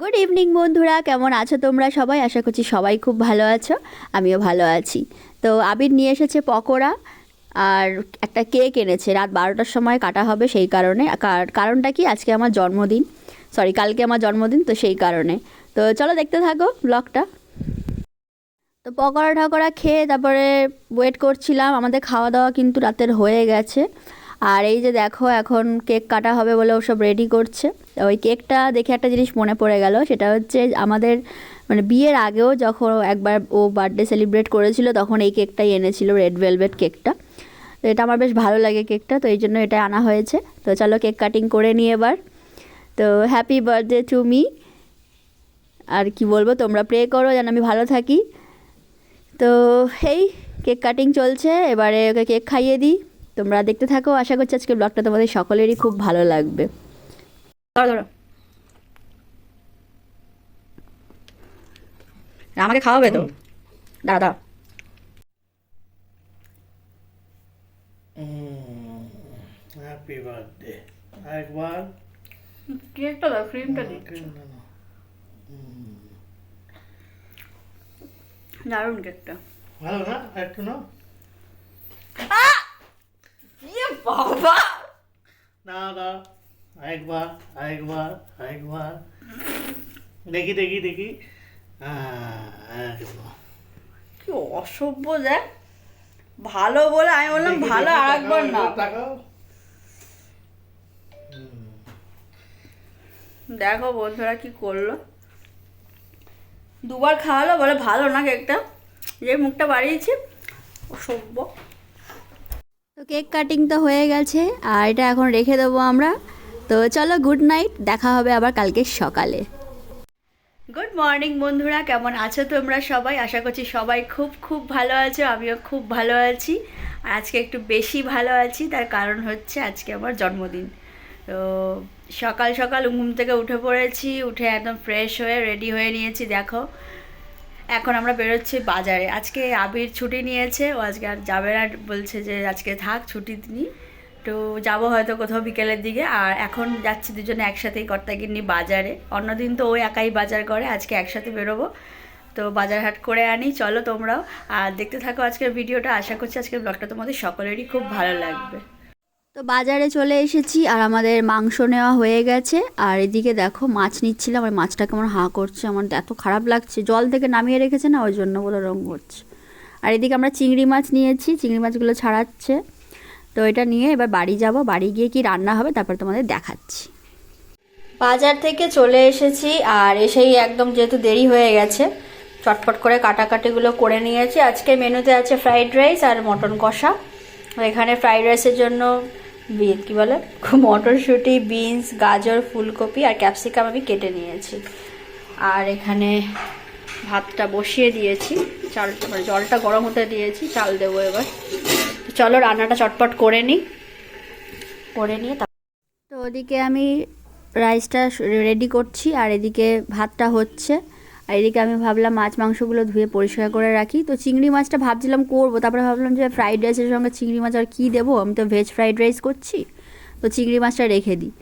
Good evening বন্ধুরা। কেমন আছো তোমরা সবাই? আশা করছি সবাই খুব ভালো আছো। আমিও ভালো আছি। তো আবির নিয়ে এসেছে পকোড়া আর একটা কেক এনেছে। রাত বারোটার সময় কাটা হবে সেই কারণে। কার- কারণটা কি? আজকে আমার জন্মদিন। সরি কালকে আমার জন্মদিন, তো সেই কারণে। তো চলো দেখতে থাকো ব্লগটা। তো পকোড়া ঠকোড়া খেয়ে তারপরে ওয়েট করছিলাম। আমাদের খাওয়া দাওয়া কিন্তু রাতের হয়ে গেছে। আর এই যে দেখো, এখন কেক কাটা হবে বলে ওসব রেডি করছে। ওই কেকটা দেখে একটা জিনিস মনে পড়ে গেল, সেটা হচ্ছে আমাদের মানে বিয়ের আগেও যখন একবার ও বার্থডে সেলিব্রেট করেছিল, তখন এই কেকটাই এনেছিল রেড ভেলভেট কেকটা। তো এটা আমার বেশ ভালো লাগে কেকটা, তো এই জন্য এটা আনা হয়েছে। তো চলো কেক কাটিং করে নিই এবার। তো হ্যাপি বার্থডে টু মি আর কি বলব, তোমরা প্রে করো, যেন আমি ভালো থাকি। তো এই, কেক কাটিং চলছে, এবারে ওকে কেক খাইয়ে দিই। তোমরা দেখতে থাকো। আশা করছি আজকে ব্লগটা তোমাদের সকলেরই খুব ভালো লাগবে। ধরো ধরো। আমাকে খাওয়াবে তো? দাদা দাঁড়া। হ্যাপি বার্থডে একবার কেকটা দাও ক্রিমটা দারুণ কেকটা ভালো না? একটু না বাবা। না না একবার একবার একবার দেখি দেখি দেখি। কি অসভ্য দেখ। ভালো বলে আমি বললাম ভালো আর একবার না। দেখো বন্ধুরা কি করল। দুবার খাওয়ালো বলে ভালো না কেকটা। যে মুখটা বাড়িয়েছি অসভ্য। তো কেক কাটিং তো হয়ে গেছে, আর এটা এখন রেখে দেবো আমরা। তো চলো গুড নাইট, দেখা হবে আবার কালকে সকালে। গুড মর্নিং বন্ধুরা, কেমন আছো তোমরা সবাই? আশা করছি সবাই খুব খুব ভালো আছো, আমিও খুব ভালো আছি। আজকে একটু বেশি ভালো আছি, তার কারণ হচ্ছে আজকে আমার জন্মদিন। তো সকাল সকাল ঘুম থেকে উঠে পড়েছি, উঠে একদম ফ্রেশ হয়ে রেডি হয়ে নিয়েছি, দেখো। এখন আমরা বেরোচ্ছি বাজারে। আজকে আবির ছুটি নিয়েছে, ও আজকে আর যাবে না, বলছে যে আজকে থাক, ছুটি নিই তো যাব হয়তো কোথাও বিকেলের দিকে। আর এখন যাচ্ছি দুজনে একসাথেই কর্তাগিন্নি বাজারে। অন্যদিন তো ও একাই বাজার করে, আজকে একসাথে বেরোবো। তো বাজার হাট করে আনি, চলো তোমরাও। আর দেখতে থাকো আজকের ভিডিওটা। আশা করছি আজকের ব্লগটা তোমাদের সকলেরই খুব ভালো লাগবে। তো বাজারে চলে এসেছি আর আমাদের মাংস নেওয়া হয়ে গেছে। আর এদিকে দেখো মাছ নিচ্ছিলাম আর মাছটা কেমন হাঁ করছে, আমার এত খারাপ লাগছে। জল থেকে নামিয়ে রেখেছে না, ওই জন্য বলে রঙ করছে। আর এদিকে আমরা চিংড়ি মাছ নিয়েছি, চিংড়ি মাছগুলো ছাড়াচ্ছে। তো এটা নিয়ে এবার বাড়ি যাব, বাড়ি গিয়ে কি রান্না হবে তারপর তোমাদের দেখাচ্ছি। বাজার থেকে চলে এসেছি আর এসেই একদম যেহেতু দেরি হয়ে গেছে, চটপট করে কাটাকাটিগুলো করে নিয়েছি। আজকে মেনুতে আছে ফ্রাইড রাইস আর মটন কষা। এখানে ফ্রাইড রাইসের জন্য বি- কি বলে? মটরশুঁটি, বিনস, গাজর, ফুলকপি আর ক্যাপসিকাম আমি কেটে নিয়েছি। আর এখানে ভাতটা বসিয়ে দিয়েছি। চাল মানে জলটা গরম হতে দিয়েছি, চাল দেবো এবার। চলো রান্নাটা চটপট করে নিই। করে নিয়ে তো ওদিকে আমি রাইসটা রেডি করছি, আর এদিকে ভাতটা হচ্ছে। আর এদিকে আমি ভাবলাম মাছ মাংসগুলো ধুয়ে পরিষ্কার করে রাখি। তো চিংড়ি মাছটা ভাবছিলাম করব, তারপরে ভাবলাম যে ফ্রাইড রাইসের সঙ্গে চিংড়ি মাছ আর কী দেবো? আমি তো ভেজ ফ্রাইড রাইস করছি, তো চিংড়ি মাছটা রেখে দিই।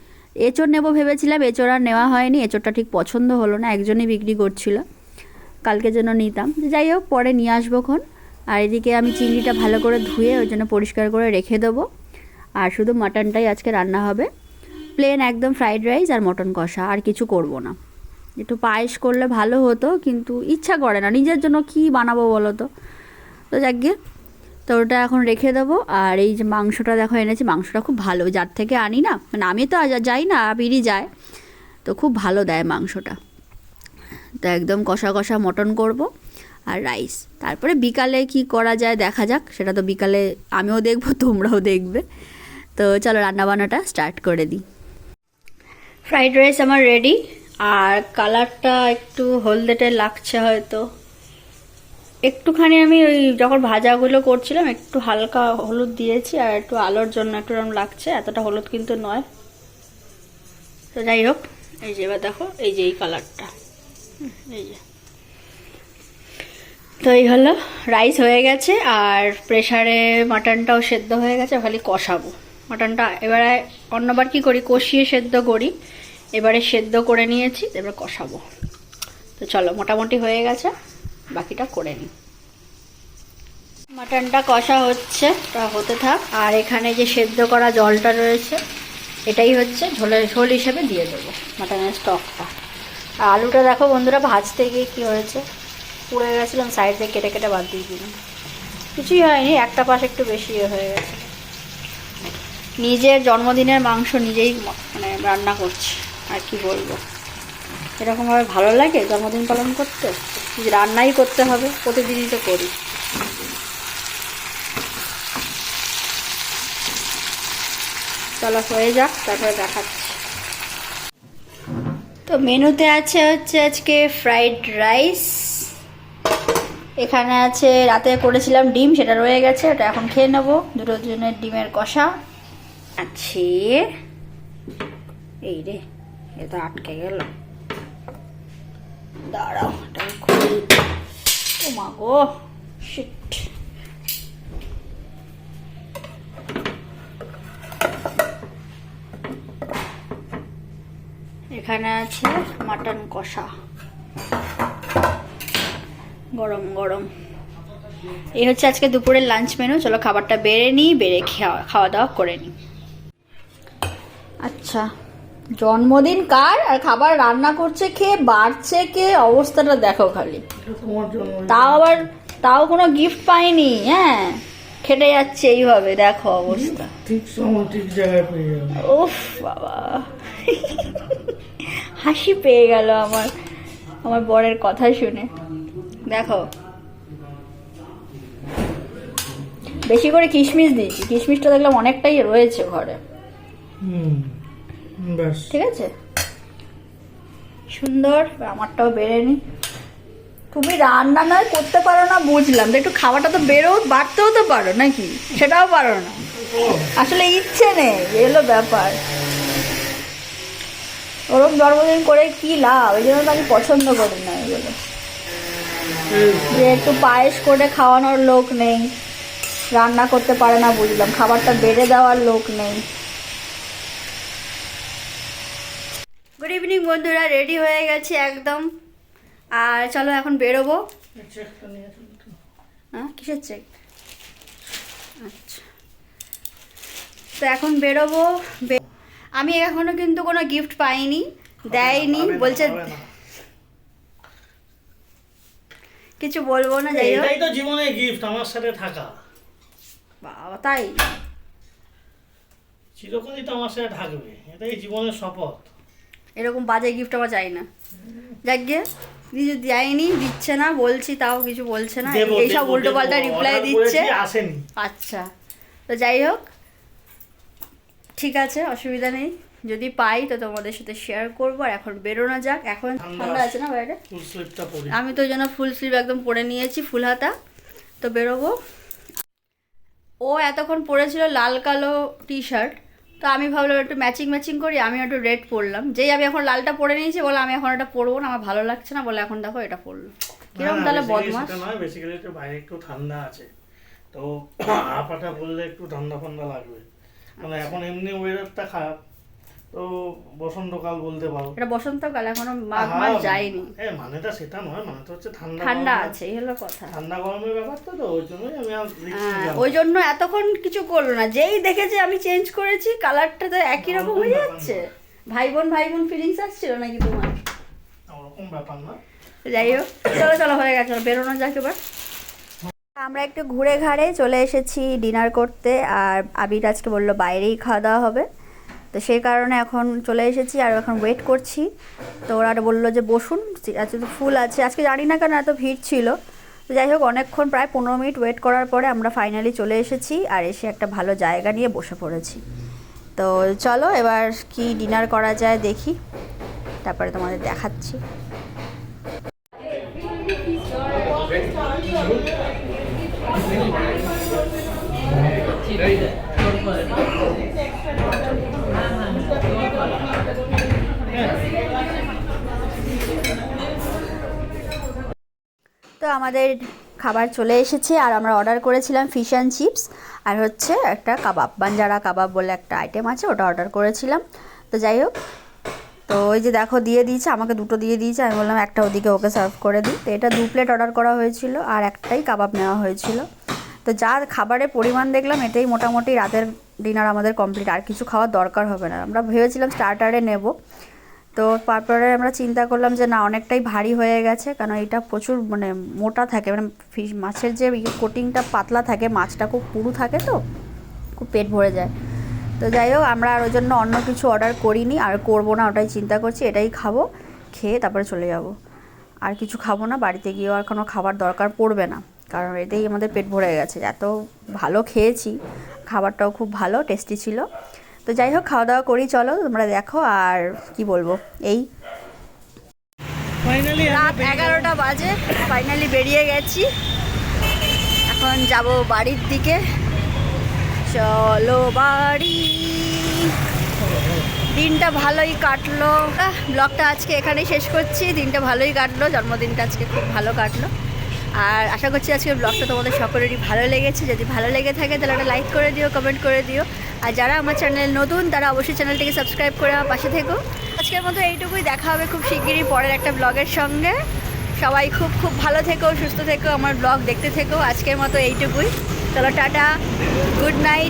এঁচড় নেব ভেবেছিলাম, এঁচড় আর নেওয়া হয়নি, এঁচড়টা ঠিক পছন্দ হলো না, একজনই বিক্রি করছিল। কালকে যেন নিতাম। যাই হোক, পরে নিয়ে আসব খন আর এদিকে আমি চিংড়িটা ভালো করে ধুয়ে ওই জন্য পরিষ্কার করে রেখে দেবো। আর শুধু মাটনটাই আজকে রান্না হবে। প্লেন একদম ফ্রাইড রাইস আর মটন কষা, আর কিছু করব না। একটু পায়েস করলে ভালো হতো, কিন্তু ইচ্ছা করে না। নিজের জন্য কি বানাবো বলো তো? তো যাকে তো ওটা এখন রেখে দেবো। আর এই যে মাংসটা দেখো, এনেছি। মাংসটা খুব ভালো। যার থেকে আনি না? মানে আমি তো যাই না, আবিরই যায়। তো খুব ভালো দেয় মাংসটা। তো একদম কষা কষা মটন করব আর রাইস। তারপরে বিকালে কি করা যায় দেখা যাক। সেটা তো বিকালে আমিও দেখব, তোমরাও দেখবে। তো চলো রান্নাবান্নাটা স্টার্ট করে দিই। ফ্রাইড রাইস আমার রেডি। আর কালারটা একটু হলদেটে লাগছে হয়তো। একটুখানি আমি ওই যখন ভাজাগুলো করছিলাম, একটু হালকা হলুদ দিয়েছি আর একটু আলোর জন্য একটু এরকম লাগছে, এতটা হলুদ কিন্তু নয়। তো যাই হোক, এই যে এবার দেখো, এই যে এই কালারটা। এই যে। তো এই হলো, রাইস হয়ে গেছে আর প্রেশারে মাটনটাও সেদ্ধ হয়ে গেছে, খালি কষাবো। মাটনটা এবারে অন্যবার কি করি, কষিয়ে সেদ্ধ করি। এবারে সেদ্ধ করে নিয়েছি, এবার কষাবো। তো চলো, মোটামুটি হয়ে গেছে, বাকিটা করে নিই। মাটনটা কষা হচ্ছে, তা হতে থাক। আর এখানে যে সেদ্ধ করা জলটা রয়েছে, এটাই হচ্ছে ঝোলের ঝোল হিসেবে দিয়ে দেবো মাটনের স্টকটা। আর আলুটা দেখো বন্ধুরা, ভাজতে গিয়ে কী হয়েছে? পুড়ে গেছিলাম, সাইড দিয়ে কেটে কেটে বাদ দিয়ে দিলাম। কিছুই হয়নি, একটা পাশ একটু বেশি ইয়ে হয়ে গেছে। নিজের জন্মদিনের মাংস নিজেই মানে রান্না করছি। আর কি বলব? এরকমভাবে ভালো লাগে জন্মদিন পালন করতে? রান্নাই করতে হবে, প্রতিদিনই তো করি। চলো, হয়ে যাক, তারপরে দেখাচ্ছি। তো মেনুতে আছে হচ্ছে আজকে ফ্রাইড রাইস। এখানে আছে, রাতে করেছিলাম ডিম, সেটা রয়ে গেছে, ওটা এখন খেয়ে নেব। দুটো জনের ডিমের কষা। আছে এই রে। এ তো আটকে গেল। দাঁড়াও, এটা গো এখানে আছে মাটন কষা। গরম গরম। এই হচ্ছে আজকে দুপুরের লাঞ্চ মেনু চলো খাবারটা বেড়ে নিই, বেড়ে খাওয়া খাওয়া দাওয়া করে নিই। আচ্ছা। জন্মদিন কার আর খাবার রান্না করছে কে বাড়ছে কে অবস্থাটা দেখো খালি। তাও আবার তাও কোনো গিফট পাইনি হ্যাঁ? খেটে যাচ্ছে এইভাবে দেখো অবস্থা। ঠিক সময় ঠিক জায়গায় পেয়ে যাবে। উফ বাবা। হাসি পেয়ে গেল আমার আমার বরের কথা শুনে। দেখো। বেশি করে কিশমিশ দিয়েছি। কিশমিশটা দেখলাম অনেকটাই রয়েছে ঘরে। হুম। ঠিক আছে? সুন্দর, আমারটাও বেড়ে নি। তুমি রান্না নয়, করতে পারো না, বুঝলাম। একটু খাওয়াটা তো বেরো, বাড়তেও তো পারো নাকি? সেটাও পারো না। আসলে ইচ্ছে নেই এই হলো ব্যাপার। ওরম জন্মদিন করে কি লাভ? এই জন্য তো আমি পছন্দ করি না এগুলো। যে একটু পায়েস করে খাওয়ানোর লোক নেই, রান্না করতে পারে না, বুঝলাম। খাবারটা বেড়ে দেওয়ার লোক নেই। ইভিনিং বন্ধুরা রেডি হয়ে গেছে একদম। আর চলো এখন বেরোবো। একটু। হ্যাঁ কিসের চেক আচ্ছা। তো এখন বেরোবো আমি এখনও কিন্তু কোনো গিফট পাইনি দেয়নি বলছে কিছু বলব না যাই হোক। এটাই তো জীবনে গিফট আমার সাথে থাকা। বাবা তাই? চিরকালই তো আমার সাথে থাকবে এটাই জীবনের শপথ। এরকম বাজে গিফট আমার চাই না। যাক গিয়ে কিছু দেয়নি দিচ্ছে না বলছি তাও কিছু বলছে না। এইসব উল্টো পাল্টা রিপ্লাই দিচ্ছে। আচ্ছা তো যাই হোক ঠিক আছে অসুবিধা নেই। যদি পাই তো তোমাদের সাথে শেয়ার করব। আর এখন বেরোনো যাক এখন ঠান্ডা আছে। না বাইরে? আমি তো ওই জন্য ফুল স্লিভ একদম পরে নিয়েছি ফুল হাতা। তো বেরোবো। ও এতক্ষণ পরেছিল লাল কালো টি শার্ট তো আমি ভাবলাম একটু ম্যাচিং ম্যাচিং করি আমি একটু রেড পরলাম। যেই আমি এখন লালটা পরে নিয়েছি বলে আমি এখন এটা পরবো না আমার ভালো লাগছে না বলে এখন দেখো এটা পরলো। কীরকম তাহলে বদমাস নয় বেসিক্যালি একটু বাইরে একটু ঠান্ডা আছে। তো আপাটা বললে একটু ঠান্ডা ঠান্ডা লাগবে। মানে এখন এমনি ওয়েদারটা খারাপ। তো বসন্তকাল বলতে পারো। এটা বসন্তকাল এখনও মাঘ মাস হ্যাঁ, যায়নি। এ মানেটা সেটা নয় মানে তো হচ্ছে ঠান্ডা ঠান্ডা আছে এই হলো কথা। ঠান্ডা গরমের ব্যাপারটা তো ওই জন্যই আমি হ্যাঁ। ওই জন্য এতক্ষণ কিছু করল না। যেই দেখেছে আমি চেঞ্জ করেছি কালারটা তো একই রকম হয়ে যাচ্ছে। ভাই বোন ভাই বোন ফিলিংস আসছিল নাকি তোমার? ওরকম ব্যাপার না। তো যাই হোক চলো চলো হয়ে গেছে বেরোনো যাক এবার। আমরা একটু ঘুরে ঘাড়ে চলে এসেছি ডিনার করতে আর আবির আজকে বলল বাইরেই খাওয়া দাওয়া হবে। তো সেই কারণে এখন চলে এসেছি আর এখন ওয়েট করছি। তো ওরা বলল যে বসুন আজকে তো ফুল আছে। আজকে জানি না কেন এত ভিড় ছিল। তো যাই হোক, অনেকক্ষণ প্রায় পনেরো মিনিট ওয়েট করার পরে আমরা ফাইনালি চলে এসেছি আর এসে একটা ভালো জায়গা নিয়ে বসে পড়েছি। তো চলো, এবার কি ডিনার করা যায় দেখি। তারপরে তোমাদের দেখাচ্ছি। তো আমাদের খাবার চলে এসেছে আর আমরা অর্ডার করেছিলাম ফিশ অ্যান্ড চিপস আর হচ্ছে একটা কাবাব, বাঞ্জারা কাবাব বলে একটা আইটেম আছে, ওটা অর্ডার করেছিলাম। তো যাই হোক, তো ওই যে দেখো দিয়ে দিয়েছে, আমাকে দুটো দিয়ে দিয়েছে, আমি বললাম একটা ওদিকে ওকে সার্ভ করে দিই। তো এটা দু প্লেট অর্ডার করা হয়েছিল আর একটাই কাবাব নেওয়া হয়েছিল। তো যা খাবারের পরিমাণ দেখলাম এটাই মোটামুটি রাতের ডিনার আমাদের কমপ্লিট আর কিছু খাওয়ার দরকার হবে না। আমরা ভেবেছিলাম স্টার্টারে নেব। তো তারপরে আমরা চিন্তা করলাম যে না, অনেকটাই ভারী হয়ে গেছে, কারণ এটা প্রচুর মানে মোটা থাকে। মানে ফিশ মাছের যে কোটিংটা পাতলা থাকে, মাছটা খুব পুরু থাকে তো, খুব পেট ভরে যায়। তো যাই হোক, আমরা আর ওই জন্য অন্য কিছু অর্ডার করিনি, আর করব না ওটাই চিন্তা করছি, এটাই খাব, খেয়ে তারপরে চলে যাব। আর কিছু খাব না, বাড়িতে গিয়েও আর কোনো খাবার দরকার পড়বে না, কারণ এতেই আমাদের পেট ভরে গেছে। এত ভালো খেয়েছি, খাবারটাও খুব ভালো টেস্টি ছিল। তো যাই হোক খাওয়া দাওয়া করি চলো তোমরা দেখো আর কি বলব এই। রাত এগারোটা বাজে ফাইনালি বেরিয়ে গেছি। এখন যাব বাড়ির দিকে। চলো বাড়ি। দিনটা ভালোই কাটলো। ব্লগটা আজকে এখানেই শেষ করছি। দিনটা ভালোই কাটলো জন্মদিনটা আজকে খুব ভালো কাটলো। আর আশা করছি আজকে ব্লগটা তোমাদের সকলেরই ভালো লেগেছে। যদি ভালো লেগে থাকে তাহলে একটা লাইক করে দিও কমেন্ট করে দিও। আর যারা আমার চ্যানেল নতুন, তারা অবশ্যই চ্যানেলটিকে সাবস্ক্রাইব করে আমার পাশে থেকো। আজকের মতো এইটুকুই, দেখা হবে খুব শিগগিরই পরের একটা ব্লগের সঙ্গে। সবাই খুব খুব ভালো থেকো, সুস্থ থেকো, আমার ব্লগ দেখতে থেকো। আজকের মতো এইটুকুই। চলো, টাটা। Good night.